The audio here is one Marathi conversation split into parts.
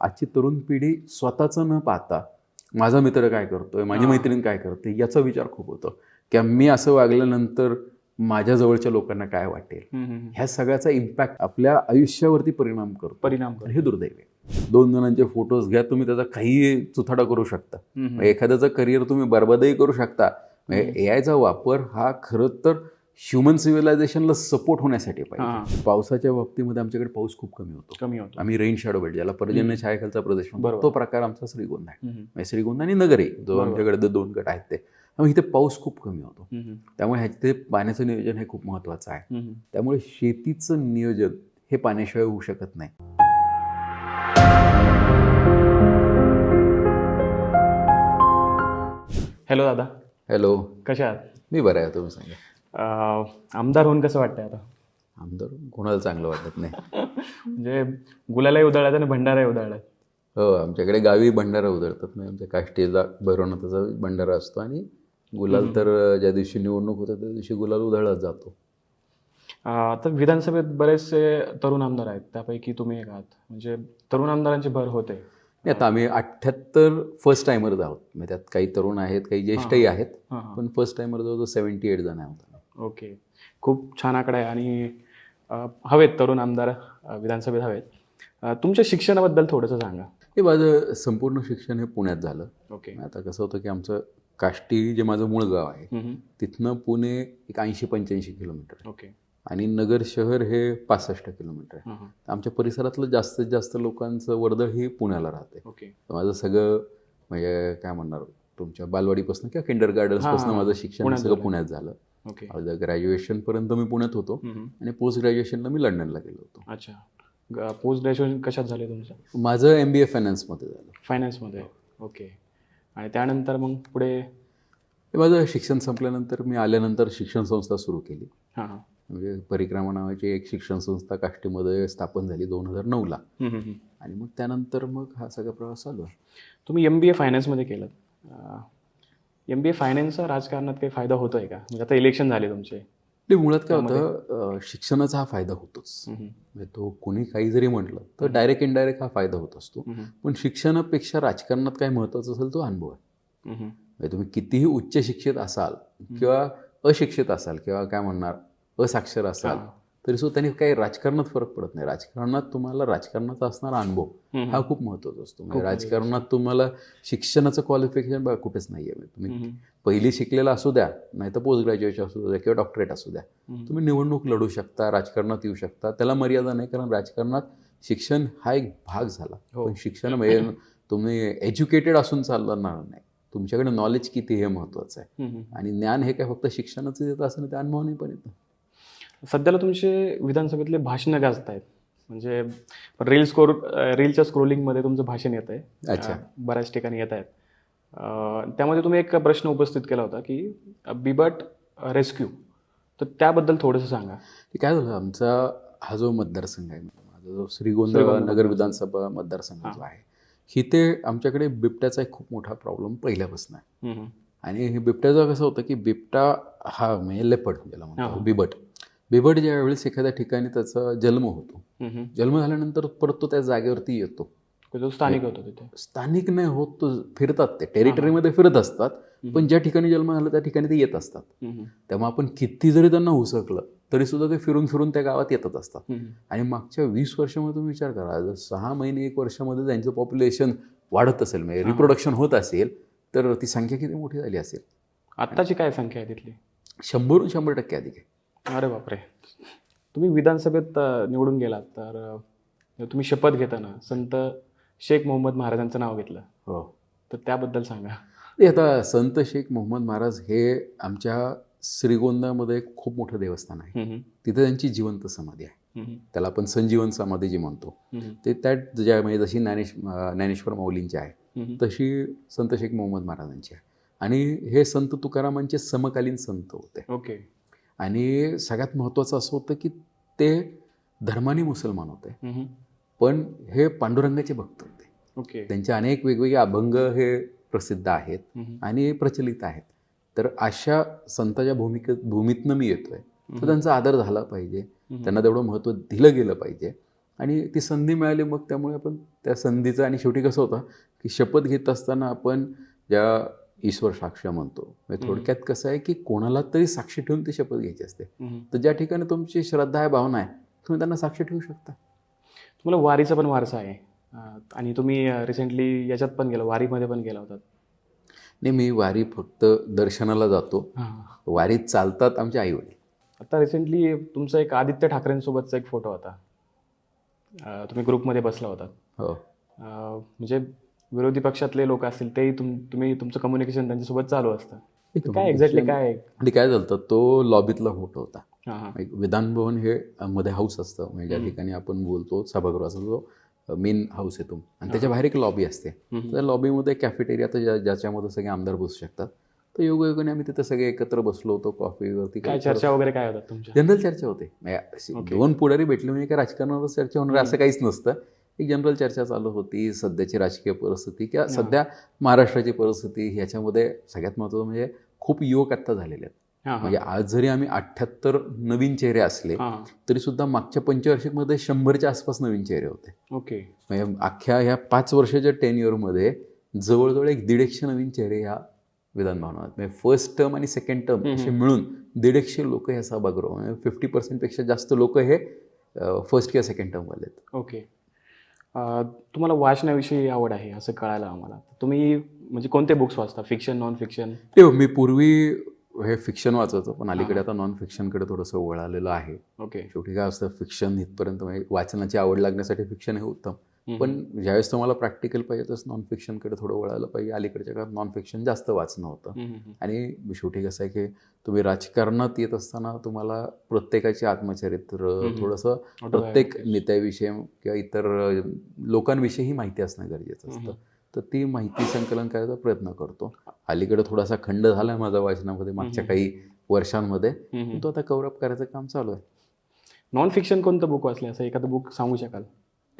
आजची तरुण पिढी स्वतःचं न पाहता माझा मित्र काय करतोय माझी. मैत्रीण काय करते याचा विचार खूप होतो की मी असं वागल्यानंतर माझ्या जवळच्या लोकांना काय वाटेल. ह्या सगळ्याचा इम्पॅक्ट आपल्या आयुष्यावरती परिणाम करतो परिणाम करतो. हे दुर्दैव आहे दोन जणांचे फोटोज घ्या तुम्ही त्याचा काही चुथाडा करू शकता. एखाद्याचं करिअर तुम्ही बरबादही करू शकता ए आयचा वापर हा खरं तर ह्युमन सिव्हिलायझेशनला सपोर्ट होण्यासाठी. पाहिजे. पावसाच्या बाबतीमध्ये आमच्याकडे पाऊस खूप कमी होतो. कमी होतो. आम्ही रेन शॅडो बेल्ट ज्याला पर्जन्य छायाखालचा प्रदेश म्हणतो. तो प्रकार आमचा श्रीगोंदा आहे. म्हणजे श्रीगोंदा आणि नगरी जो. आमच्याकडे दोन गट आहेत ते. इथे पाऊस खूप कमी होतो. त्यामुळे ह्याचे पाण्याचं नियोजन हे खूप महत्त्वाचं आहे. त्यामुळे शेतीचं नियोजन हे पाण्याशिवाय होऊ शकत नाही. हॅलो दादा. हॅलो कशा आहात? मी बरं आहे तुम्ही सांगा. आमदार होऊन कसं वाटतंय आता? आमदार कोणाला चांगलं वाटत नाही. म्हणजे गुलालाही उधळायत आणि भंडाराही उधळलाय हो आमच्याकडे गावी भंडारा उधळतात म्हणजे आमच्या काष्टीला भैरवनाथाचा भंडारा असतो आणि गुलाल तर ज्या दिवशी निवडणूक होतात त्या दिवशी गुलाल उधळला जातो. आता विधानसभेत बरेचसे तरुण आमदार आहेत. त्यापैकी तुम्ही एक आहात. म्हणजे तरुण आमदारांची भर होते. नाही आता आम्ही अठ्ठ्याहत्तर फर्स्ट टायमर आहोत. म्हणजे त्यात काही तरुण आहेत काही ज्येष्ठही आहेत. पण फर्स्ट टायमर जवळजवळ सेवन्टी एट जण आहोत. ओके. खूप छान आकडा आहे. आणि हवेत तरुण आमदार विधानसभेत हवेत. तुमच्या शिक्षणाबद्दल थोडंसं सांगा. हे माझं संपूर्ण शिक्षण हे पुण्यात झालं. ओके. आता कसं होतं की आमचं काष्टी जे माझं मूळ गाव आहे. तिथनं पुणे एक ऐंशी पंच्याऐंशी किलोमीटर. ओके. आणि नगर शहर हे पासष्ट किलोमीटर आहे. आमच्या परिसरातलं जास्तीत जास्त लोकांचं वर्दळ ही पुण्याला राहते. ओके. माझं सगळं म्हणजे काय म्हणणार तुमच्या बालवाडीपासून किंवा किंडर गार्डन्सपासून माझं शिक्षण सगळं. पुण्यात झालं. ओके माझं ग्रॅज्युएशनपर्यंत मी पुण्यात होतो. आणि पोस्ट ग्रॅज्युएशनला मी लंडनला गेलो होतो. अच्छा. पोस्ट ग्रॅज्युएशन कशात झाले तुमचं? माझं एम बी ए फायनान्समध्ये झालं. फायनान्समध्ये ओके आणि त्यानंतर मग पुढे? माझं शिक्षण संपल्यानंतर मी आल्यानंतर शिक्षण संस्था सुरू केली. हां म्हणजे परिक्रमा नावाची एक शिक्षण संस्था काष्टीमध्ये स्थापन झाली दोन हजार नऊला. आणि मग त्यानंतर मग हा सगळा प्रवास चालू आहे. तुम्ही एम बी ए फायनान्समध्ये केलं. एम बी ए फायनान्सचा राजकारणात काही फायदा होतो आहे का? म्हणजे आता इलेक्शन झाले तुमचे. ते मुळात काय होतं शिक्षणाचा हा फायदा होतोच. म्हणजे तो कोणी काही जरी म्हटलं तर डायरेक्ट इनडायरेक्ट हा फायदा होत असतो. पण शिक्षणापेक्षा राजकारणात काय महत्त्वाचं असेल तो अनुभव आहे. म्हणजे तुम्ही कितीही उच्च शिक्षित असाल किंवा अशिक्षित असाल किंवा काय म्हणणार असाक्षर असाल हां. तरी सुद्धा त्यांनी काही राजकारणात फरक पडत नाही. राजकारणात तुम्हाला राजकारणाचा असणारा अनुभव हा खूप महत्त्वाचा असतो. म्हणजे खूप राजकारणात तुम्हाला शिक्षणाचं क्वालिफिकेशन बघा कुठेच नाही आहे तुम्ही हम्म, पहिली शिकलेला असू द्या नाही तर पोस्ट ग्रॅज्युएशन असू द्या किंवा डॉक्टरेट असू द्या. तुम्ही निवडणूक लढू शकता राजकारणात येऊ शकता. त्याला मर्यादा नाही कारण राजकारणात शिक्षण हा एक भाग झाला. हो. पण शिक्षण म्हणजे तुम्ही एज्युकेटेड असून चालणार नाही. तुमच्याकडे नॉलेज किती हे महत्त्वाचं आहे. आणि ज्ञान हे काय फक्त शिक्षणाचं येतं असं नाही ते अनुभवने पण येतं. सध्याला तुमचे विधानसभेतले भाषणं गाजत आहेत म्हणजे रील स्कोर रीलच्या स्क्रोलिंगमध्ये तुमचं भाषण येत आहे अच्छा. बऱ्याच ठिकाणी येत आहेत त्यामध्ये तुम्ही एक प्रश्न उपस्थित केला होता की बिबट रेस्क्यू. तर त्याबद्दल थोडंसं सांगा. ते काय झालं? आमचा हा जो मतदारसंघ आहे माझा जो श्रीगोंदा नगर विधानसभा मतदारसंघ जो आहे इथे आमच्याकडे बिबट्याचा एक खूप मोठा प्रॉब्लेम पहिल्यापासून आहे. आणि हे बिबट्याचं कसं होतं की बिबटा हा म्हणजे लेपड ज्याला म्हणतो. बिबट. बिबट ज्या वेळेस एखाद्या ठिकाणी त्याचा जन्म होतो. जन्म झाल्यानंतर परत तो त्या जागेवरती येतो. स्थानिक होतो तिथे. स्थानिक नाही होत तो फिरतात ते. टेरिटरीमध्ये फिरत असतात पण ज्या ठिकाणी जन्म झाला त्या ठिकाणी ते येत असतात. त्यामुळे आपण किती जरी त्यांना हुसकलं तरी सुद्धा ते फिरून फिरून त्या गावात येतच असतात. आणि मागच्या वीस वर्षामध्ये तुम्ही विचार करा जर सहा महिने एक वर्षामध्ये त्यांचं पॉप्युलेशन वाढत असेल म्हणजे रिप्रोडक्शन होत असेल तर ती संख्या किती मोठी झाली असेल? आत्ताची काय संख्या आहे तिथली? शंभरहून शंभर टक्के अधिक आहे. अरे बापरे. तुम्ही विधानसभेत निवडून गेलात तर तुम्ही शपथ घेताना संत शेख मोहम्मद महाराजांचं नाव घेतलं. हो. तर त्याबद्दल सांगा. आता संत शेख मोहम्मद महाराज हे आमच्या श्रीगोंदामध्ये एक खूप मोठं देवस्थान आहे. तिथे त्यांची जिवंत समाधी आहे. त्याला आपण संजीवन समाधी जी म्हणतो ते त्या ज्या म्हणजे जशी ज्ञानेश ज्ञानेश्वर माऊलींची आहे तशी संत शेख मोहम्मद महाराजांची आहे. आणि हे संत तुकारामांचे समकालीन संत होते. ओके. आणि सगळ्यात महत्त्वाचं असं होतं की ते धर्माने मुसलमान होते. पण हे पांडुरंगाचे भक्त होते. ओके. त्यांचे अनेक वेगवेगळे अभंग हे प्रसिद्ध आहेत आणि प्रचलित आहेत. तर अशा संताच्या भूमिके भूमीतनं मी येतोय. तर त्यांचा आदर झाला पाहिजे. त्यांना तेवढं महत्त्व दिलं गेलं पाहिजे. आणि ती संधी मिळाली मग त्यामुळे आपण त्या संधीचं आणि शेवटी कसं होतं की शपथ घेत असताना आपण ज्या ईश्वर साक्ष म्हणतो. म्हणजे. थोडक्यात कसं आहे की कोणाला तरी साक्षी ठेवून ती शपथ घ्यायची असते. तर ज्या ठिकाणी तुमची श्रद्धा आहे भावना आहे तुम्ही त्यांना साक्षी ठेवू शकता. तुम्हाला वारीचा पण वारसा आहे. आणि तुम्ही रिसेंटली याच्यात पण गेला वारीमध्ये पण गेला होता नाही मी वारी फक्त दर्शनाला जातो. वारीत चालतात आमचे आई वडील आता रिसेंटली तुमचा एक आदित्य ठाकरेंसोबतचा एक फोटो होता. तुम्ही ग्रुपमध्ये बसला होता हो. म्हणजे विरोधी पक्षातले लोक असतील तेही तुम तुम्ही तुमचं कम्युनिकेशन त्यांच्यासोबत चालू असतं. काय एक्झॅक्टली काय आहे? आणि काय झालं होतं, तो लॉबीतला फोटो होता. हां हां. एक विधान भवन हे मध्ये हाऊस असतं. म्हणजे ज्या ठिकाणी आपण बोलतो सभागृहाचा जो मेन हाऊस आहे तो. आणि त्याच्या बाहेर एक लॉबी असते. त्या लॉबीमध्ये कॅफेटेरिया तर ज्या ज्याच्यामध्ये सगळे आमदार बसू शकतात. तर योगायोगाने आम्ही तिथे सगळे एकत्र बसलो होतो कॉफीवरती काय चर्चा वगैरे काय होतात जनरल चर्चा होते. म्हणजे. दोन पुढारी भेटले म्हणजे काय राजकारणावर चर्चा होणार असं काहीच नसतं. एक जनरल चर्चा चालू होती सध्याची राजकीय परिस्थिती किंवा सध्या महाराष्ट्राची परिस्थिती ह्याच्यामध्ये सगळ्यात महत्त्वाचं म्हणजे खूप युवक आत्ता झालेले आहेत. म्हणजे आज जरी आम्ही अठ्ठ्याहत्तर नवीन चेहरे असले तरी सुद्धा मागच्या पंचवार्षिकमध्ये शंभरच्या आसपास नवीन चेहरे होते. ओके. म्हणजे अख्ख्या ह्या पाच वर्षाच्या टेन्युअरमध्ये जवळजवळ एक दीडशे नवीन चेहरे ह्या विधान भवनात म्हणजे फर्स्ट टर्म आणि सेकंड टर्म. असे मिळून दीडशे लोक ह्या सभागृह म्हणजे फिफ्टी पर्सेंटपेक्षा जास्त लोक हे फर्स्ट किंवा सेकंड टर्मवाले आहेत. ओके. तुम्हाला वाचनाविषयी आवड आहे असं कळालं आम्हाला. तुम्ही म्हणजे कोणते बुक्स वाचता? फिक्शन नॉन फिक्शन ते मी पूर्वी हे फिक्शन वाचायचो पण अलीकडे आता नॉन फिक्शनकडे थोडंसं वळालेलं आहे. ओके शेवटी काय असतं फिक्शन इथपर्यंत म्हणजे वाचनाची आवड लागण्यासाठी फिक्शन हे उत्तम. पण ज्यावेळेस तुम्हाला प्रॅक्टिकल पाहिजे तसं नॉन फिक्शनकडे थोडं वळायला पाहिजे अलीकडच्या काळात नॉन फिक्शन जास्त वाचणं होतं आणि शेवटी कसं आहे की तुम्ही राजकारणात येत असताना तुम्हाला प्रत्येकाचे आत्मचरित्र. थोडंसं. प्रत्येक नेत्याविषयी किंवा इतर लोकांविषयीही माहिती असणं गरजेचं असतं. तर ती माहिती संकलन करायचा प्रयत्न करतो अलीकडे थोडासा खंड झाला माझा वाचनामध्ये मागच्या. काही वर्षांमध्ये. तो आता कव्हरअप करायचं काम चालू आहे नॉन फिक्शन कोणतं बुक वाचले असं एखादं बुक सांगू शकाल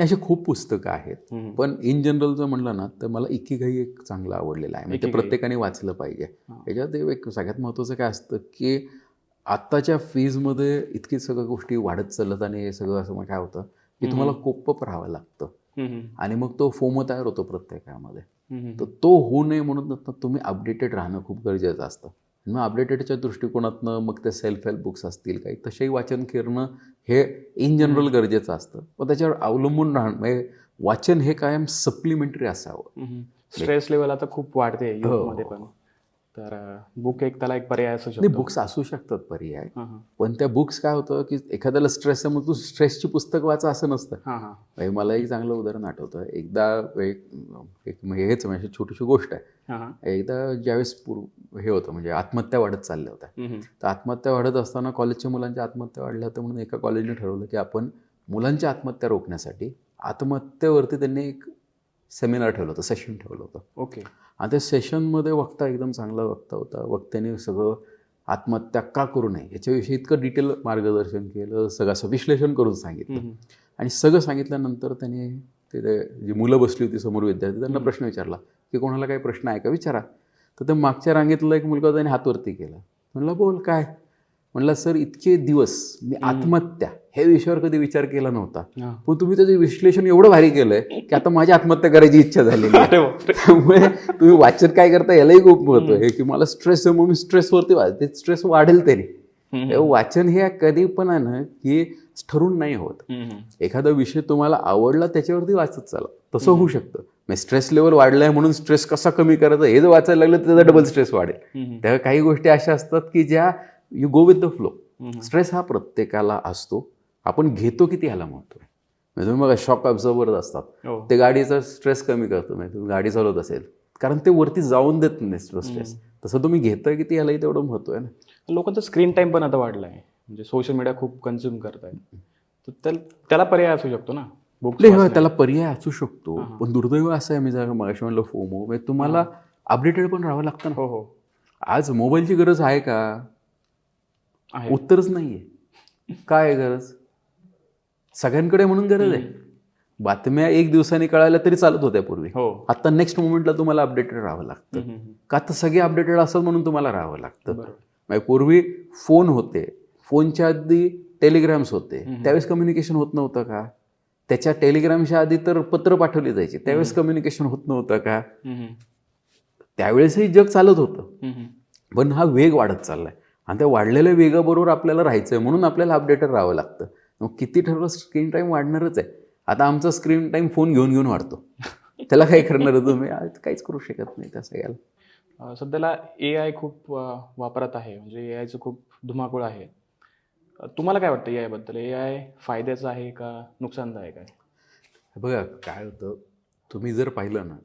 अशी खूप पुस्तकं आहेत. पण इन जनरल जर म्हणलं ना तर मला इकिगाई एक चांगलं आवडलेलं आहे. म्हणजे ते. प्रत्येकाने वाचलं पाहिजे. हां. याच्यात एक सगळ्यात महत्त्वाचं काय असतं की आत्ताच्या फीजमध्ये इतकी सगळ्या गोष्टी वाढत चालत आणि हे सगळं असं काय होतं की तुम्हाला कोप्प राहावं लागतं. आणि मग तो फोमो तयार होतो प्रत्येकामध्ये. तर तो होऊ नये म्हणून तुम्ही अपडेटेड राहणं खूप गरजेचं असतं. मग अपडेटेडच्या दृष्टिकोनातनं मग ते सेल्फ हेल्प बुक्स असतील काही तसेही वाचन करणं हे इन जनरल गरजेचं असतं पण त्याच्यावर अवलंबून राहणं म्हणजे वाचन हे कायम सप्लिमेंटरी असावं. स्ट्रेस लेवल आता खूप वाढते हो. पण तर बुक एक त्याला एक पर्याय असू शकतो. बुक्स असू शकतात पर्याय. पण त्या बुक्स काय होतं की एखाद्याला स्ट्रेस आहे मग तू स्ट्रेसची पुस्तक वाचा असं नसतं. हां हां. म्हणजे मला एक चांगलं उदाहरण आठवतं. एकदा एक एक हेच म्हणजे छोटीशी गोष्ट आहे. एकदा ज्यावेळेस हे होतं म्हणजे आत्महत्या वाढत चालल्या होत्या. तर आत्महत्या वाढत असताना कॉलेजच्या मुलांच्या आत्महत्या वाढल्या होत्या म्हणून एका कॉलेजने ठरवलं की आपण मुलांच्या आत्महत्या रोखण्यासाठी आत्महत्येवरती त्यांनी एक सेमिनार ठेवलं होतं सेशन ठेवलं होतं. ओके आणि त्या सेशनमध्ये वक्ता एकदम चांगला वक्ता होता. वक्त्याने सगळं आत्महत्या का करू नये याच्याविषयी इतकं डिटेल मार्गदर्शन केलं सगळं असं विश्लेषण करून सांगितलं. आणि सगळं सांगितल्यानंतर त्याने तिथे जी मुलं बसली होती समोर विद्यार्थी त्यांना. प्रश्न विचारला की कोणाला काही प्रश्न आहे का? विचारा. तर त्या मागच्या रांगेतला एक मुलगा त्याने हातवरती केला. म्हणला बोल काय? म्हणला सर इतके दिवस मी. आत्महत्या. ह्या विषयावर कधी विचार केला नव्हता. पण तुम्ही त्याचं विश्लेषण एवढं भारी केलंय की आता माझी आत्महत्या करायची इच्छा बापरे. त्यामुळे तुम्ही वाचन काय करता यालाही खूप महत्त्व आहे. की मला स्ट्रेस आहे म्हणून मी स्ट्रेसवरती वाच ते स्ट्रेस वाढेल तरी. हे वाचन हे कधी पण आहे ना की ठरून नाही होत. एखादा विषय तुम्हाला आवडला त्याच्यावरती वाचत चाला. तसं होऊ शकतं. स्ट्रेस लेवल वाढलाय म्हणून स्ट्रेस कसा कमी करायचा हे जर वाचायला लागलं तर त्याचा डबल स्ट्रेस वाढेल. त्या काही गोष्टी अशा असतात की ज्या you go with the flow. Stress हा प्रत्येकाला असतो. आपण घेतो किती ह्याला महत्त्व आहे? म्हणजे तुम्ही बघा शॉक ऑब्झर्वर असतात. हो. ते गाडीचा स्ट्रेस कमी करतो. म्हणजे तुम्ही गाडी चालवत असेल कारण ते वरती जाऊन देत नाही स्ट्रेस तसं तुम्ही घेता किती ह्यालाही तेवढं महत्त्व आहे ना? लोकांचा स्क्रीन टाइम पण आता वाढला आहे म्हणजे सोशल मीडिया खूप कन्झ्युम करतायत. तर त्याल- पर्याय असू शकतो ना? हो, त्याला पर्याय असू शकतो. पण दुर्दैव असं आहे मी जर मगाशी म्हणलं फोमो म्हणजे तुम्हाला अपडेटेड पण राहावं लागतं ना. हो हो. आज मोबाईलची गरज आहे का? उत्तरच नाहीये. काय आहे गरज? सगळ्यांकडे म्हणून गरज आहे. बातम्या एक दिवसाने कळायला तरी चालत होत्या पूर्वी. हो. आता नेक्स्ट मोमेंटला तुम्हाला अपडेटेड राहावं लागतं. का तर सगळे अपडेटेड असतात म्हणून तुम्हाला राहावं लागतं. म्हणजे पूर्वी फोन होते. फोनच्या आधी टेलिग्राम्स होते. त्यावेळेस कम्युनिकेशन होत नव्हतं का? त्याच्या टेलिग्रामच्या आधी तर पत्र पाठवली जायची. त्यावेळेस कम्युनिकेशन होत नव्हतं का. त्यावेळेसही जग चालत होतं. पण हा वेग वाढत चाललाय. आणि त्या वाढलेल्या वेगाबरोबर आपल्याला राहायचं आहे म्हणून आपल्याला अपडेटेड राहावं लागतं. मग किती ठरवलं स्क्रीन टाईम वाढणारच आहे. आता आमचा स्क्रीन टाईम फोन घेऊन घेऊन वाढतो. त्याला काय करणार तुम्ही? आज काहीच करू शकत नाही त्या सगळ्याला. सध्याला ए आय खूप वापरात आहे. म्हणजे ए आयचं खूप धुमाकूळ आहे. तुम्हाला काय वाटतं ए आयबद्दल? ए आय फायद्याचं आहे का नुकसानदायक आहे? बघा काय होतं? तुम्ही जर पाहिलं ना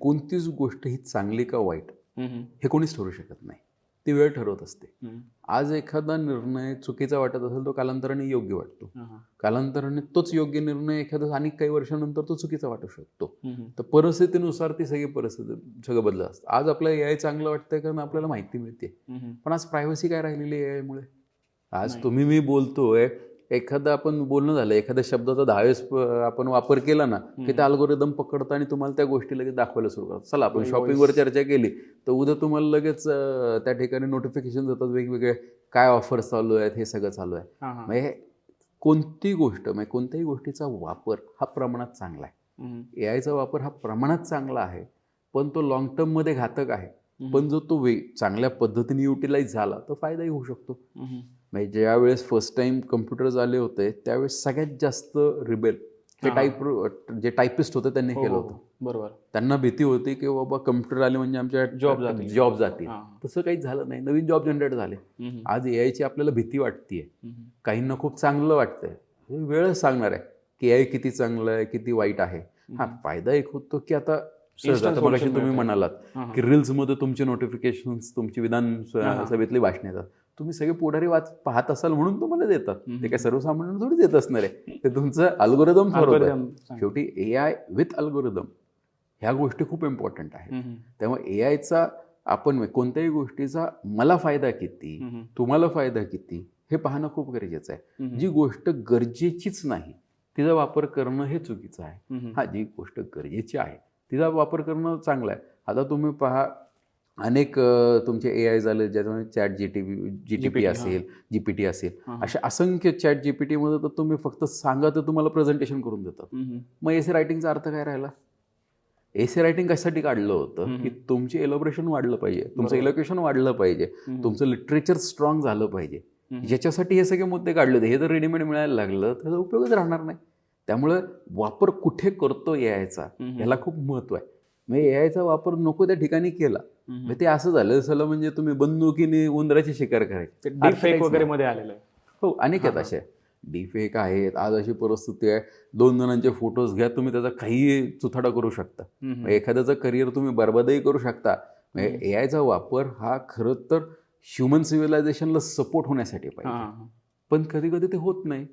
कोणतीच गोष्ट ही चांगली का वाईट. हे कोणीच ठरवू शकत नाही. ती वेळ ठरवत असते. आज एखादा निर्णय चुकीचा वाटत असेल तो कालांतराने योग्य वाटतो. कालांतराने तोच योग्य निर्णय एखादा आणि काही वर्षानंतर तो चुकीचा वाटू शकतो. तर परिस्थितीनुसार ती सगळी परिस्थिती सगळं बदलत असतं आज आपल्याला आय चांगलं वाटतंय कारण आपल्याला माहिती मिळते. पण आज प्रायव्हसी काय राहिलेली आहे यामुळे आज. तुम्ही मी बोलतोय एखादा आपण बोलणं झालं एखाद्या शब्दाचा दहा वेळेस प- आपण वापर केला ना की ते अल्गोरिदम पकडतं आणि तुम्हाला त्या गोष्टी लगेच दाखवायला सुरू करतात चला आपण. शॉपिंगवर चर्चा केली तर उद्या तुम्हाला लगेच त्या ठिकाणी नोटिफिकेशन जातात वेगवेगळे काय ऑफर्स चालू आहेत हे सगळं चालू आहे. म्हणजे कोणती गोष्ट म्हणजे कोणत्याही गोष्टीचा वापर हा प्रमाणात चांगला आहे. ए आयचा वापर हा प्रमाणात चांगला आहे पण तो लॉंग टर्ममध्ये घातक आहे. पण जर तो वे चांगल्या पद्धतीने युटिलाइज झाला तर फायदाही होऊ शकतो. म्हणजे ज्यावेळेस फर्स्ट टाइम कम्प्युटर्स आले होते त्यावेळेस सगळ्यात जास्त रिबेल हा. टाईप जे टायपिस्ट होते त्यांनी हो, केलं हो, होतं. बरोबर त्यांना भीती होती की बाबा कम्प्युटर आले म्हणजे आमच्या जातील. जॉब जातील. तसं काहीच झालं नाही नवीन जॉब जनरेट झाले. आज ए आयची आपल्याला भीती वाटतीये. काहींना खूप चांगलं वाटतंय हे वेळच सांगणार आहे की ए आय किती चांगलं आहे किती वाईट आहे हा फायदा एक होतो की आता तुम्ही. म्हणालात. की रील्समध्ये तुमचे नोटिफिकेशन तुमची विधान हा, हा. सभेतली भाषण येतात तुम्ही सगळे पुढारी वाच पाहत असाल म्हणून तुम्हाला देतात. ते काय सर्वसामान्यांना थोडी देत असणार आहे ते तुमचं अल्गोरिदम ठरवत. शेवटी ए आय विथ अल्गोरिदम ह्या गोष्टी खूप इम्पॉर्टंट आहेत. त्यामुळे ए आयचा आपण कोणत्याही गोष्टीचा मला फायदा किती. तुम्हाला फायदा किती हे पाहणं खूप गरजेचं आहे. जी गोष्ट गरजेचीच नाही तिचा वापर करणं हे चुकीचं आहे. हा जी गोष्ट गरजेची आहे तिचा वापर करणं चांगलं आहे आता तुम्ही पहा अनेक तुमचे ए आय झाले ज्याच्यामध्ये chat G T G T P. असेल जी पी टी असेल. अशा असंख्य चॅट जी पी टीमध्ये तर तुम्ही फक्त सांगा तर तुम्हाला प्रेझेंटेशन करून देतात. मग एसे रायटिंगचा अर्थ काय राहिला एसे रायटिंग कशासाठी काढलं होतं. की तुमचे एलोब्रेशन वाढलं पाहिजे तुमचं. इलोकेशन वाढलं पाहिजे. तुमचं लिटरेचर स्ट्रॉंग झालं पाहिजे. ज्याच्यासाठी हे सगळे मुद्दे काढले होते हे जर रेडीमेड मिळायला लागलं त्याचा उपयोगच राहणार नाही त्यामुळं वापर कुठे करतो यायचा. याला खूप महत्त्व आहे म्हणजे ए आयचा वापर नको त्या ठिकाणी केला. म्हणजे ते असं झालं. झालं म्हणजे तुम्ही बंदुकीने उंदराची शिकार करायची. काहीच वगैरे. मध्ये आलेलं आहे. हो अनेक आहेत. असे डीफेक आहेत. आज अशी परिस्थिती आहे. दोन जणांचे फोटोज घ्या तुम्ही त्याचा काही चुथाडा करू शकता. एखाद्याचं करिअर तुम्ही बरबादही करू शकता. ए आयचा वापर हा खरं तर ह्युमन सिव्हिलायझेशनला सपोर्ट होण्यासाठी पाहिजे. पण कधी कधी ते होत नाही.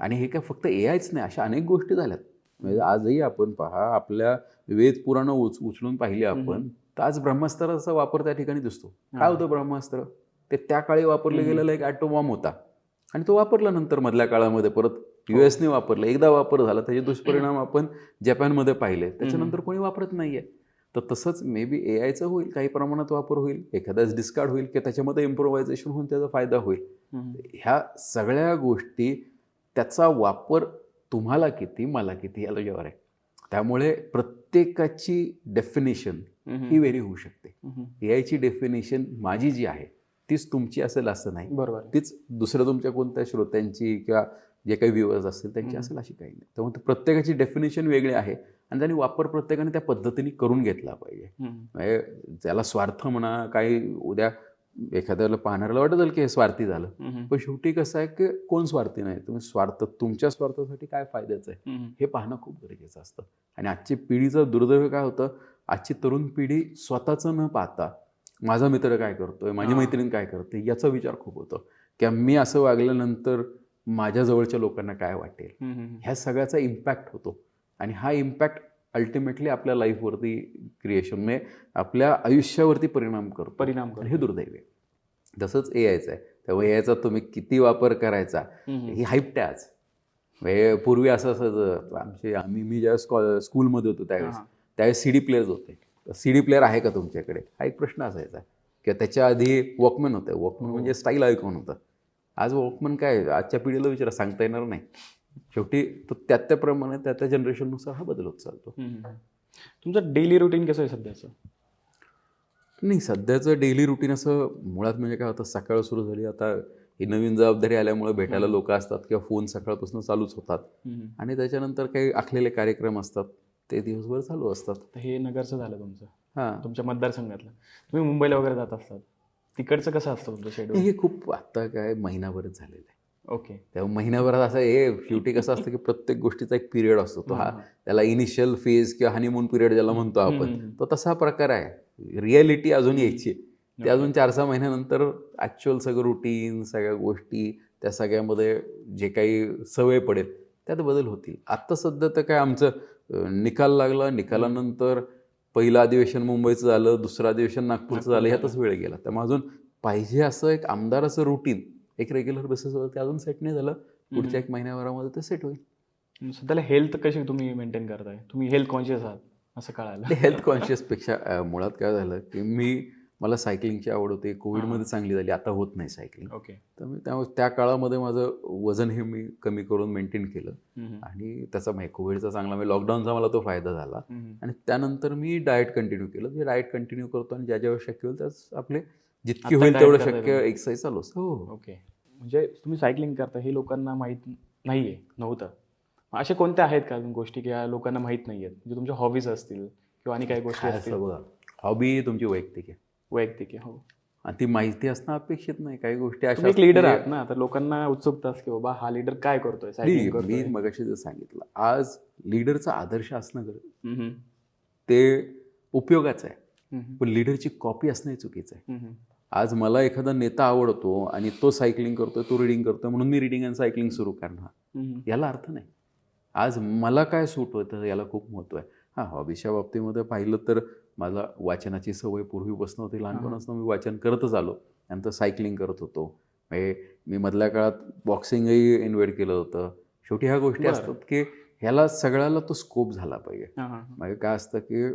आणि हे काय फक्त ए आयच नाही अशा अनेक गोष्टी झाल्यात. म्हणजे आजही आपण पहा आपल्या वेद पुराणं उच उचलून पाहिली आपण. तर आज ब्रह्मास्त्राचा वापर त्या ठिकाणी दिसतो. हा. काय होतं ब्रह्मास्त्र? ते त्या काळी वापरलं. गेलेलं एक ॲटोबॉम्ब होता. आणि तो वापरला नंतर मधल्या काळामध्ये परत युएसने वापरला. एकदा वापर झाला त्याचे दुष्परिणाम आपण जपानमध्ये पाहिले. त्याच्यानंतर कोणी वापरत नाहीये. तर तसंच मे बी ए आयचं होईल काही प्रमाणात वापर होईल. एखाद्याच डिस्कार्ड होईल की त्याच्यामध्ये इम्प्रोव्हायझेशन होऊन त्याचा फायदा होईल. ह्या सगळ्या गोष्टी त्याचा वापर तुम्हाला किती मला किती याला जेव्हा आहे त्यामुळे प्रत्येकाची डेफिनेशन ही. वेरी होऊ शकते आयची डेफिनेशन माझी जी आहे तीच तुमची असेल असं नाही बरोबर. तीच दुसऱ्या तुमच्या कोणत्या श्रोत्यांची किंवा जे काही व्ह्युअर्स असतील त्यांची. असेल अशी काही नाही त्यामुळे प्रत्येकाची डेफिनेशन वेगळी आहे आणि त्यांनी वापर प्रत्येकाने त्या पद्धतीने करून घेतला पाहिजे. म्हणजे त्याला स्वार्थ म्हणा काही उद्या एखाद्याला पाहणाऱ्याला वाटत की हे स्वार्थी झालं. पण शेवटी कसं आहे की कोण स्वार्थी नाही? तुम्ही स्वार्थ तुमच्या स्वार्थासाठी काय फायद्याचं आहे. हे पाहणं खूप गरजेचं असतं. आणि आजची पिढीचं दुर्दैव काय होतं? आजची तरुण पिढी स्वतःचं न पाहता माझा मित्र काय करतोय? माझी. मैत्रीण काय करते? याचा विचार खूप होतो. की मी असं वागल्यानंतर माझ्या जवळच्या लोकांना काय वाटेल. ह्या सगळ्याचा इम्पॅक्ट होतो. आणि हा इम्पॅक्ट अल्टिमेटली आपल्या लाईफवरती क्रिएशन म्हणजे आपल्या आयुष्यावरती परिणाम करतो. परिणाम करतो. हे दुर्दैव आहे. तसंच ए आयचं आहे. त्यामुळे ए आयचा तुम्ही किती वापर करायचा. ही हाईपटे आज. पूर्वी असं असायचं आमचे आम्ही मी ज्या स्कॉ स्कूलमध्ये होतो त्यावेळेस. त्यावेळेस सी डी प्लेयर्स होते. सी डी प्लेअर आहे का तुमच्याकडे? हा एक प्रश्न असायचा. किंवा त्याच्या आधी वॉकमॅन होते. वॉकमॅन हो. म्हणजे स्टाईल आयकॉन होतं. आज वॉकमॅन काय आजच्या पिढीला विचारा सांगता येणार नाही. शेवटी तो त्या त्याप्रमाणे त्या त्या जनरेशननुसार हा बदल होत चालतो. तुमचं डेली रुटीन कसं आहे सध्याचं? नाही सध्याचं डेली रुटीन असं मुळात म्हणजे काय होतं सकाळ सुरू झाली आता ही नवीन जबाबदारी आल्यामुळे भेटायला लोक असतात किंवा फोन सकाळपासून चालूच होतात. आणि त्याच्यानंतर काही आखलेले कार्यक्रम असतात ते दिवसभर चालू असतात. हे नगरचं झालं तुमचं. हां. तुमच्या मतदारसंघातलं. तुम्ही मुंबईला वगैरे जात असतात. तिकडचं कसं असतं तुमचं शेड्यूल हे खूप आत्ता काय महिनाभरच झालेलं आहे. ओके. तेव्हा महिनाभरात असं हे शेवटी कसं असतं की प्रत्येक गोष्टीचा एक पिरियड असतो. तो हा त्याला इनिशियल फेज किंवा हनीमून पिरियड ज्याला म्हणतो आपण. तो तसा प्रकार आहे. रिॲलिटी अजून यायची आहे. ते अजून चार सहा महिन्यानंतर ॲक्च्युअल सगळं रुटीन सगळ्या गोष्टी त्या सगळ्यामध्ये जे काही सवय पडेल त्यात बदल होतील. आत्ता सध्या तर काय आमचं निकाल लागला. निकालानंतर पहिलं अधिवेशन मुंबईचं झालं दुसरं अधिवेशन नागपूरचं झालं ह्यातच वेळ गेला. त्यामुळे अजून पाहिजे असं एक आमदाराचं रुटीन एक रेग्युलर बेसिसवर ते अजून सेट नाही झालं. पुढच्या एक महिन्याभरामध्ये ते सेट होईल. सध्याला हेल्थ कशी तुम्ही मेंटेन करताय? तुम्ही हेल्थ कॉन्शियस आहात असं कळालं. हेल्थ कॉन्शियसपेक्षा मुळात काय झालं की मी मला सायकलिंगची आवड होती. कोविडमध्ये चांगली झाली आता होत नाही सायकलिंग ओके तर मी त्यामुळे त्या काळामध्ये माझं वजन हे मी कमी करून मेंटेन केलं. आणि त्याचा म्हणजे कोविडचा चांगला म्हणजे लॉकडाऊनचा मला तो फायदा झाला. आणि त्यानंतर मी डाएट कंटिन्यू केलं. जे डाएट कंटिन्यू करतो आणि ज्या ज्या वेळेस शक्य होईल त्याच आपले जितकी होईल तेवढं शक्य? एक्सरसाइज चालू हो हो. ओके म्हणजे तुम्ही सायकलिंग करता हे लोकांना माहीत नाहीये नव्हतं. अशा कोणत्या आहेत का गोष्टी की या लोकांना माहीत नाही आहेत म्हणजे तुमच्या हॉबीज असतील किंवा आणि काही गोष्टी असतील? असतं बघा हॉबी तुमची वैयक्तिक आहे. वैयक्तिक आहे हो. आणि ती माहिती असणं अपेक्षित नाही. काही गोष्टी अशा एक लीडर आहात ना तर लोकांना उत्सुकता असते की बाबा हा लीडर काय करतोय? नाही, मी मगाशी जर सांगितलं आज लीडरचा आदर्श असणं गरज हम्म. ते उपयोगाचं आहे. पण लीडरची कॉपी असणं चुकीचं आहे. आज मला एखादा नेता आवडतो आणि तो सायकलिंग करतोय तो रिडिंग करतोय म्हणून मी रिडिंग आणि सायकलिंग सुरू करणार. याला अर्थ नाही. आज मला काय सूट होतं याला खूप महत्त्व आहे. हां हॉबीच्या बाबतीमध्ये पाहिलं तर मला वाचनाची सवय पूर्वीपासून होती. लहानपणापासून मी वाचन करतच आलो. नंतर सायकलिंग करत होतो. म्हणजे मी मधल्या काळात बॉक्सिंगही इन्व्हाइट केलं होतं. शेवटी ह्या गोष्टी. असतात की ह्याला सगळ्याला तो स्कोप झाला पाहिजे. म्हणजे काय असतं की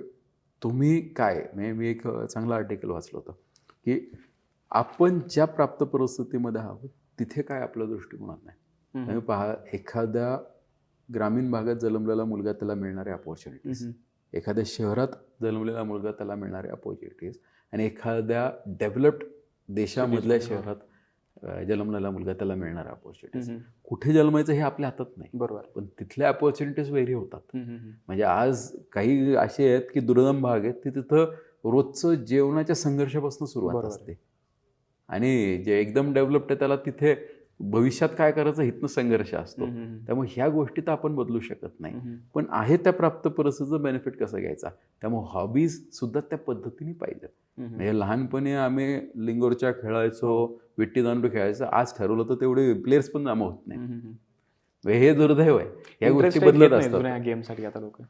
तुम्ही काय म्हणजे मी एक चांगलं आर्टिकल वाचलं होतं की आपण ज्या प्राप्त परिस्थितीमध्ये आहोत तिथे काय आपल्या दृष्टिकोनात नाही. तुम्ही पहा एखाद्या ग्रामीण भागात जन्मलेला मुलगा त्याला मिळणारे अपॉर्च्युनिटीज. एखाद्या शहरात जन्मलेला मुलगा त्याला मिळणारे अपॉर्च्युनिटीज आणि एखाद्या डेव्हलप्ड देशामधल्या. शहरात जन्मलेला मुलगा त्याला मिळणारे अपॉर्च्युनिटीज. कुठे जन्मायचं हे आपल्या हातात नाही बरोबर पण तिथल्या अपॉर्च्युनिटीज वेरी होतात म्हणजे आज काही असे आहेत की दुर्गम भाग आहेत की तिथं रोजचं जेवणाच्या संघर्षापासून सुरुवात. असते आणि जे एकदम डेव्हलप्ड आहे त्याला तिथे भविष्यात काय करायचं इथनं संघर्ष असतो. त्यामुळे ह्या गोष्टी तर आपण बदलू शकत नाही. पण आहे त्या प्राप्त परिस्थितीचं बेनिफिट कसं घ्यायचा? त्यामुळे हॉबीज सुद्धा त्या पद्धतीने पाहिजे हम्म. म्हणजे लहानपणी आम्ही लिंगोरच्या खेळायचो विट्टी दांडू खेळायचो. आज ठरवलं तर तेवढे प्लेयर्स पण जमा होत नाही. म्हणजे हे दुर्दैव आहे. या गोष्टी बदलत असतात. गेमसाठी आता लोक.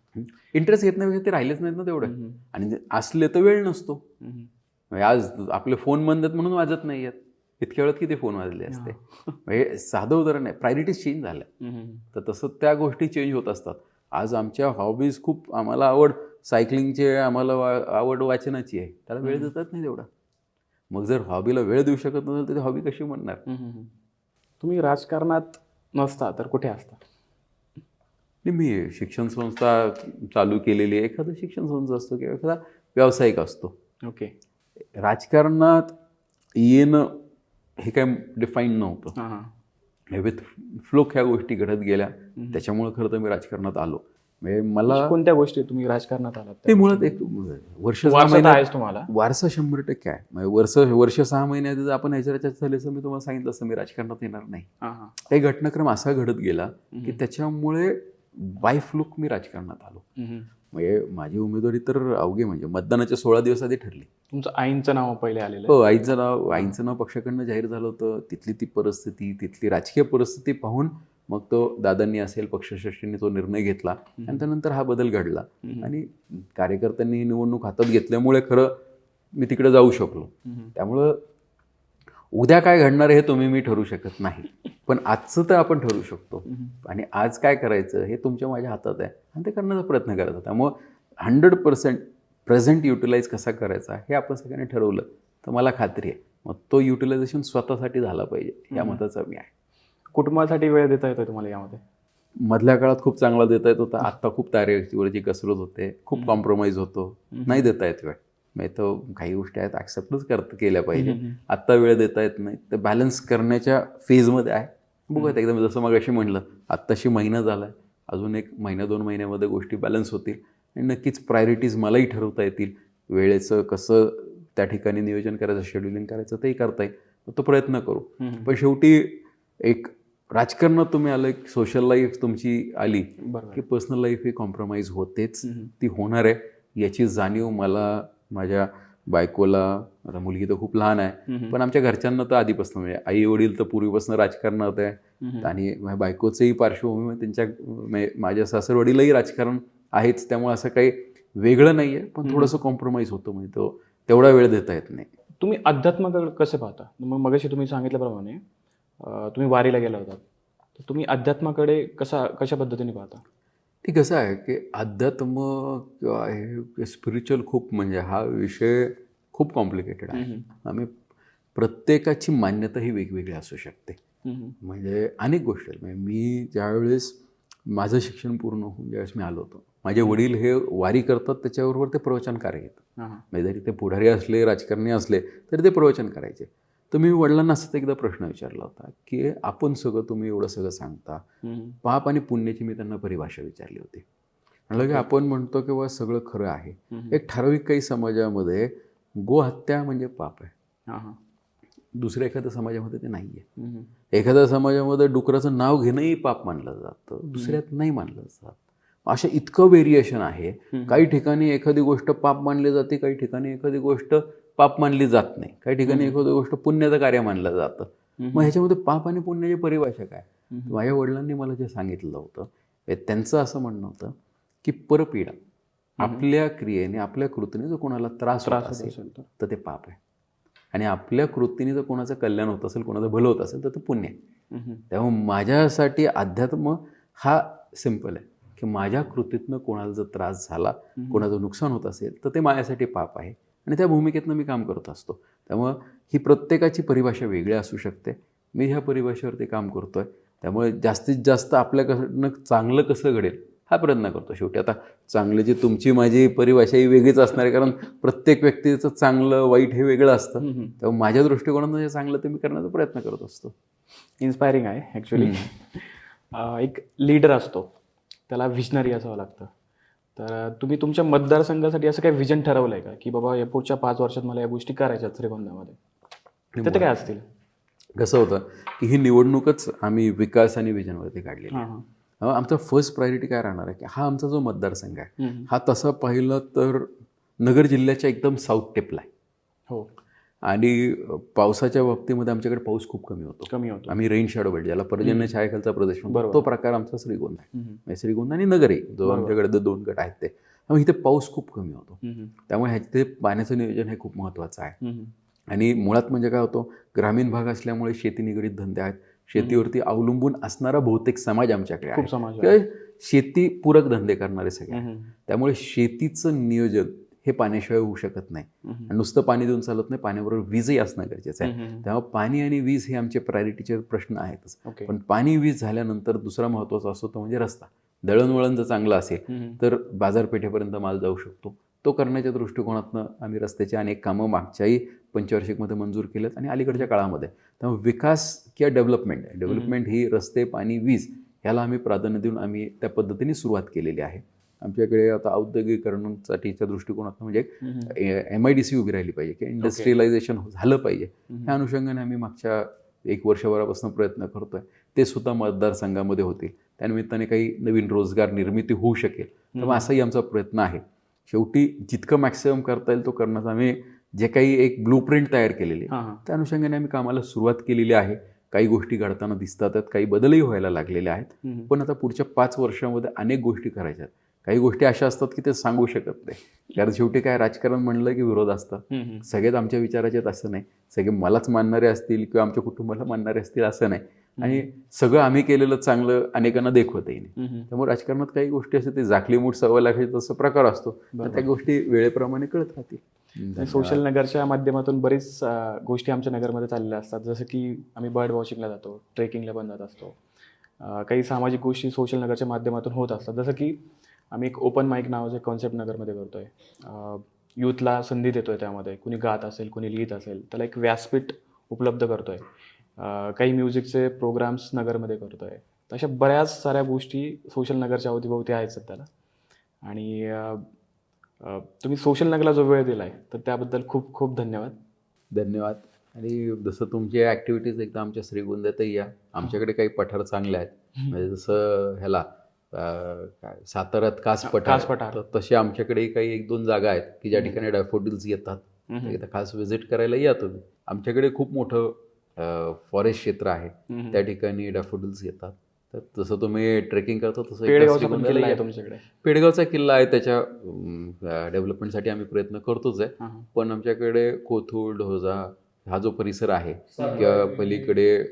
इंटरेस्ट घेत नाही म्हणजे ते राहिलेच नाहीत ना तेवढं. आणि असले तर वेळ नसतो. म्हणजे आज आपले फोन बंद आहेत म्हणून वाजत नाही आहेत. इतक्या वेळात किती फोन वाजले असते? म्हणजे साधं उदाहरण आहे प्रायोरिटीज चेंज झाल्या. तर तसं त्या गोष्टी चेंज होत असतात. आज आमच्या हॉबीज खूप आम्हाला आवड सायकलिंगची आहे आम्हाला वा- आवड वाचनाची आहे. त्याला वेळ देतात नाही तेवढा. मग जर हॉबीला वेळ देऊ शकत नसेल तर ती हॉबी कशी म्हणणार? तुम्ही राजकारणात नसता तर कुठे असता? नाही मी शिक्षण संस्था चालू केलेली आहे. एखादं शिक्षण संस्था असतो किंवा एखादा व्यावसायिक असतो. ओके. राजकारणात येणं हे काय डिफाईन नव्हतं. विथ फ्लोक ह्या गोष्टी घडत गेल्या. त्याच्यामुळे खरं तर मी राजकारणात आलो. म्हणजे मला कोणत्या गोष्टी तुम्ही राजकारणात आलात? ते मुळात एक वर्ष तुम्हाला. वारसा शंभर टक्के आहे. म्हणजे वर्ष वर्ष सहा महिन्यात आपण ह्याच्या झाले असं मी तुम्हाला सांगितलं असं मी राजकारणात येणार नाही. काही घटनाक्रम असा घडत गेला की त्याच्यामुळे बाय फ्लुक मी राजकारणात आलो. म्हणजे माझी उमेदवारी तर अवघे म्हणजे मतदानाच्या सोळा दिवस आधी ठरली तुमचं आईंचं नाव पहिले आलेलं. हो आईचं नाव आईचं नाव पक्षाकडनं जाहीर झालं होतं तिथली ती परिस्थिती तिथली राजकीय परिस्थिती पाहून मग तो दादांनी असेल पक्षश्रेष्ठींनी तो निर्णय घेतला आणि त्यानंतर हा बदल घडला. आणि कार्यकर्त्यांनी ही निवडणूक हातात घेतल्यामुळे खरं मी तिकडे जाऊ शकलो. त्यामुळं उद्या काय घडणार आहे हे तुम्ही मी ठरू शकत नाही. पण आजचं तर आपण ठरू शकतो. आणि आज काय करायचं हे तुमच्या माझ्या हातात आहे. आणि ते करण्याचा प्रयत्न करायचा त्यामुळं हंड्रेड पर्सेंट प्रेझेंट युटिलाइज कसा करायचा हे आपण सगळ्यांनी ठरवलं. तर मला खात्री आहे. मग तो युटिलायझेशन स्वतःसाठी झाला पाहिजे. या. मताचा मी आहे. कुटुंबासाठी वेळ देता येतोय तुम्हाला यामध्ये? मधल्या काळात खूप चांगला देता येत होता. आत्ता खूप तारेवरची कसरत होते. खूप कॉम्प्रोमाइज होतो. नाही देता येत वेळ. म्हणजे तो काही गोष्टी आहेत ॲक्सेप्टच करत केल्या पाहिजे. आत्ता वेळ देता येत नाही. तर बॅलन्स करण्याच्या फेजमध्ये आहे. बघूयात एकदम जसं मग अशी म्हणलं आत्ताशी महिना झाला आहे अजून एक महिना दोन महिन्यामध्ये गोष्टी बॅलन्स होतील. आणि नक्कीच प्रायोरिटीज मलाही ठरवता येतील. वेळेचं कसं त्या ठिकाणी नियोजन करायचं शेड्युलिंग करायचं तेही करता येईल. तो प्रयत्न करू. पण शेवटी एक राजकारणात तुम्ही आलं एक सोशल लाईफ तुमची आली की पर्सनल लाईफ ही कॉम्प्रोमाइज होतेच. ती होणार आहे याची जाणीव मला माझ्या बायकोला आता मुलगी तर खूप लहान आहे. पण आमच्या घरच्यांना तर आधीपासून म्हणजे आई वडील तर पूर्वीपासून राजकारणात आहे. आणि माझ्या बायकोचंही पार्श्वभूमी त्यांच्या म्हणजे माझ्या सासरवडीलही राजकारण आहेच. त्यामुळे असं काही वेगळं नाही आहे. पण. थोडंसं कॉम्प्रोमाइज होतं. म्हणजे तो तेवढा वेळ देता येत नाही. तुम्ही अध्यात्माकडे कसे पाहता? मग मगाशी तुम्ही सांगितल्याप्रमाणे तुम्ही वारीला गेला होता. तर तुम्ही अध्यात्माकडे कसा कशा पद्धतीने पाहता? ते कसं आहे की अध्यात्म किंवा हे स्पिरिच्युअल खूप म्हणजे हा विषय खूप कॉम्प्लिकेटेड आहे. आम्ही प्रत्येकाची मान्यता ही वेगवेगळी असू शकते. म्हणजे अनेक गोष्टी आहेत. म्हणजे मी ज्यावेळेस माझं शिक्षण पूर्ण होऊन ज्यावेळेस मी आलो होतो माझे वडील हे वारी करतात त्याच्याबरोबर ते हा, हा. म्हणजे जरी ते पुढारी असले राजकारणी असले तरी ते प्रवचन करायचे. तर मी वडिलांना असंच एकदा प्रश्न विचारला होता की आपण सगळं तुम्ही एवढं सगळं सांगता. पाप आणि पुण्याची मी त्यांना परिभाषा विचारली होती म्हणलं की आपण म्हणतो की बा सगळं खरं आहे. एक ठराविक काही समाजामध्ये गोहत्या म्हणजे पाप आहे. दुसऱ्या एखाद्या समाजामध्ये ते नाही आहे. एखाद्या समाजामध्ये डुकराचं नाव घेणंही पाप मानलं जातं दुसऱ्यात नाही मानलं जात अशा इतकं व्हेरिएशन आहे. काही ठिकाणी एखादी गोष्ट पाप मानली जाते काही ठिकाणी एखादी गोष्ट पाप मानली जात नाही. काही ठिकाणी एखादी गोष्ट पुण्याचं कार्य मानलं जातं. मग ह्याच्यामध्ये पाप आणि पुण्याची परिभाषा काय. माझ्या वडिलांनी मला जे सांगितलं होतं त्यांचं असं म्हणणं होतं की परपीडा आपल्या क्रियेने आपल्या कृतीने जर कोणाला त्रास त्रास असेल तर. ते पाप आहे. आणि आपल्या कृतीने जर कोणाचं कल्याण होत असेल कोणाचं भलं होत असेल तर ते पुण्य आहे. त्यामुळे माझ्यासाठी अध्यात्म हा सिंपल आहे की माझ्या कृतीतनं कोणाला जर त्रास झाला कोणाचं नुकसान होत असेल तर ते माझ्यासाठी पाप आहे. आणि त्या भूमिकेतनं मी काम करत असतो. त्यामुळं ही प्रत्येकाची परिभाषा वेगळी असू शकते. मी ह्या परिभाषेवरती काम करतो आहे त्यामुळे जास्तीत जास्त आपल्याकडनं चांगलं कसं घडेल हा प्रयत्न करतो शेवटी. आता चांगल्याची तुमची माझी परिभाषा ही वेगळीच असणार आहे कारण प्रत्येक व्यक्तीचं चांगलं वाईट हे वेगळं असतं. त्यामुळे माझ्या दृष्टिकोनातून जे चांगलं ते मी करण्याचा प्रयत्न करत असतो. इन्स्पायरिंग आहे ॲक्च्युली एक लीडर असतो. त्याला विजनरी असावं लागतं. तर तुम्ही तुमच्या मतदारसंघासाठी असं काही विजन ठरवलं आहे का? की बाबा या पुढच्या पाच वर्षात मला या गोष्टी करायच्या श्रीगोंद्यामध्ये. तर ते काय असतील? कसं होतं की ही निवडणूकच आम्ही विकास आणि विजनवरती अहो, आमचा फर्स्ट प्रायोरिटी काय राहणार आहे? की हा आमचा जो मतदारसंघ आहे. हा तसा पाहिलं तर नगर जिल्ह्याच्या एकदम साऊथ टेपला आहे. हो. आणि पावसाच्या बाबतीमध्ये आमच्याकडे पाऊस खूप कमी होतो कमी होतो आम्ही रेन शॅडो बेल्ट ज्याला पर्जन्य छायाखालचा प्रदेश म्हणतो. तो प्रकार आमचा श्रीगोंदा आहे. म्हणजे श्रीगोंदा आणि नगरी जो. आमच्याकडे दोन गट आहेत ते त्यामुळे इथे पाऊस खूप कमी होतो. त्यामुळे ह्याचे पाण्याचं नियोजन हे खूप महत्त्वाचं आहे. आणि मुळात म्हणजे काय होतं ग्रामीण भाग असल्यामुळे शेती निगडीत धंदे आहेत शेतीवरती अवलंबून असणारा बहुतेक समाज आमच्याकडे आहे खूप समाज आहे. किंवा शेती पूरक धंदे करणारे सगळे. त्यामुळे शेतीचं नियोजन हे पाण्याशिवाय होऊ शकत नाही. आणि नुसतं पाणी देऊन चालत नाही पाण्याबरोबर वीजही असणं गरजेचं आहे. त्यामुळे पाणी आणि वीज हे आमचे प्रायोरिटीचे प्रश्न आहेतच पण पाणी वीज झाल्यानंतर दुसरा महत्त्वाचा असतो तो म्हणजे रस्ता. दळणवळण जर चांगलं असेल. तर बाजारपेठेपर्यंत माल जाऊ शकतो. तो करण्याच्या दृष्टिकोनातनं आम्ही रस्त्याची अनेक कामं मागच्याही पंचवार्षिकमध्ये मंजूर केलेत आणि अलीकडच्या काळामध्ये. त्यामुळे विकास किंवा डेव्हलपमेंट डेव्हलपमेंट ही रस्ते पाणी वीज ह्याला आम्ही प्राधान्य देऊन आम्ही त्या पद्धतीने सुरुवात केलेली आहे. आमच्याकडे आता औद्योगिकरणासाठीच्या दृष्टिकोनातून म्हणजे. एम आय डी सी उभी राहिली पाहिजे किंवा इंडस्ट्रियलायझेशन झालं पाहिजे. ह्या अनुषंगाने आम्ही मागच्या एक वर्षभरापासून प्रयत्न करतोय. ते सुद्धा मतदारसंघामध्ये होतील. त्यानिमित्ताने काही नवीन रोजगार निर्मिती होऊ शकेल. त्यामुळे असाही आमचा प्रयत्न आहे. शेवटी जितकं मॅक्सिमम करता येईल तो करण्याचा आम्ही जे काही एक ब्लू प्रिंट तयार केलेली आहे त्या अनुषंगाने आम्ही कामाला सुरुवात केलेली आहे. काही गोष्टी घडताना दिसतात काही बदलही व्हायला लागलेले आहेत. पण आता पुढच्या पाच वर्षामध्ये अनेक गोष्टी करायच्या आहेत. काही गोष्टी अशा असतात की ते सांगू शकत नाही. कारण शेवटी काय राजकारण म्हणलं की विरोध असतात. सगळेच आमच्या विचाराचे आहेत असं नाही. सगळे मलाच मानणारे असतील किंवा आमच्या कुटुंबाला मानणारे असतील असं नाही. आणि सगळं आम्ही केलेलं चांगलं अनेकांना देखवतही नाही. त्यामुळे राजकारणात काही गोष्टी असतात ते झाकली मूठ सवय लागायची तसं प्रकार असतो. त्या गोष्टी वेळेप्रमाणे कळत राहतील. सोशल नगरच्या माध्यमातून बरीच गोष्टी आमच्या नगरमध्ये चाललेल्या असतात. जसं की आम्ही बर्ड वॉचिंगला जातो ट्रेकिंगला पण जात असतो. काही सामाजिक गोष्टी सोशल नगरच्या माध्यमातून होत असतात. जसं की आम्ही एक ओपन माईक नावाचं कॉन्सेप्ट नगरमध्ये करतोय. यूथला संधी देतोय त्यामध्ये. कुणी गात असेल कुणी लिहित असेल त्याला एक व्यासपीठ उपलब्ध करतोय. काही म्युझिकचे प्रोग्राम्स नगरमध्ये करतोय. तर अशा बऱ्याच साऱ्या गोष्टी सोशल नगरच्या अवतीभोवती आहेत सध्याला. आणि तुम्ही सोशल नगरला जो वेळ दिला आहे तर त्याबद्दल खूप खूप धन्यवाद. धन्यवाद. आणि जसं तुमची ॲक्टिव्हिटीज एकदा आमच्या श्रीगोंद्यातही या. आमच्याकडे काही पठार चांगले आहेत. म्हणजे जसं ह्याला काय साताऱ्यात कास पठार पठार. तसे आमच्याकडेही काही एक दोन जागा आहेत की ज्या ठिकाणी डॅफोडिल्स येतात. एकदा खास व्हिजिट करायला या तुम्ही आमच्याकडे खूप मोठं फॉरेस्ट क्षेत्र आहे. त्या ठिकाणी डॅफोडिल्स येतात तर जसं तुम्ही ट्रेकिंग करता तसं. तुमच्याकडे पेडगावचा किल्ला आहे त्याच्या डेव्हलपमेंटसाठी आम्ही प्रयत्न करतोच आहे. पण आमच्याकडे कोथरूड ढोजा हा जो परिसर आहे किंवा पलीकडे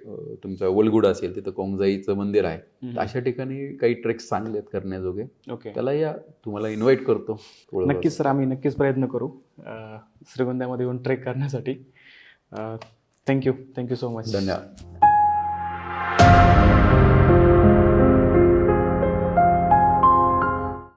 तुमचा वलगुड असेल तिथं कोंगजाईचं मंदिर आहे अशा ठिकाणी काही ट्रेक्स चांगले आहेत करण्याजोगे? ओके. त्याला या तुम्हाला इन्व्हाइट करतो. नक्कीच सर आम्ही नक्कीच प्रयत्न करू श्रीगोंद्यामध्ये येऊन ट्रेक करण्यासाठी. Thank you. Thank you so much. धन्यवाद.